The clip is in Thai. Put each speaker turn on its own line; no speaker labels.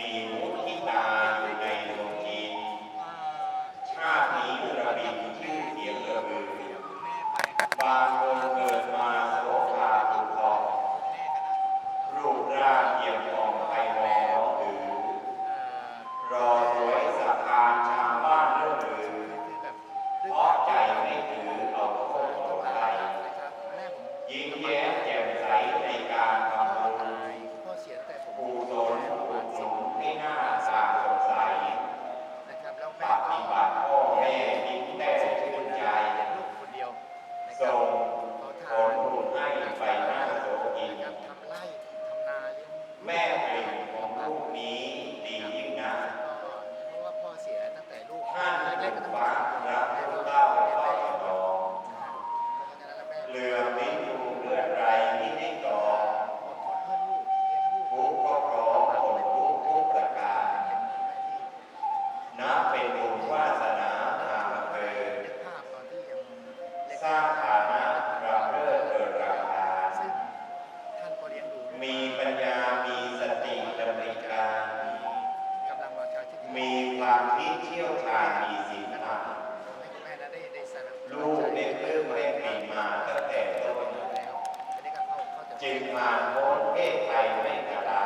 มีมุทิตาในดวงจิตชาตินี้ระบินชื่อเสียงกระบือบางคนเกิดมาโสภาภูทองรูปร่างเยี่ยมทองไพเราะน้องถือรอสวย สร้างฐานะเราเลิศเกิดราคา
ซึ่งท่านก็เลี้ยงดูลูก
มีปัญญา มีสติดำริการ
มีกำลังวาจาที่ดี
มีความคิดเชี่ยวชาญมีศีลธรรม
ให้คุณแม่นั้นได้ได้สนับสนุน
ลูกได้เริ่มเล่นปีมาตั้งแต่ต้น
แล้วอันนี้ก็เข้าเข้าใจ
จึงผ่านพ้นเพศภัยแม่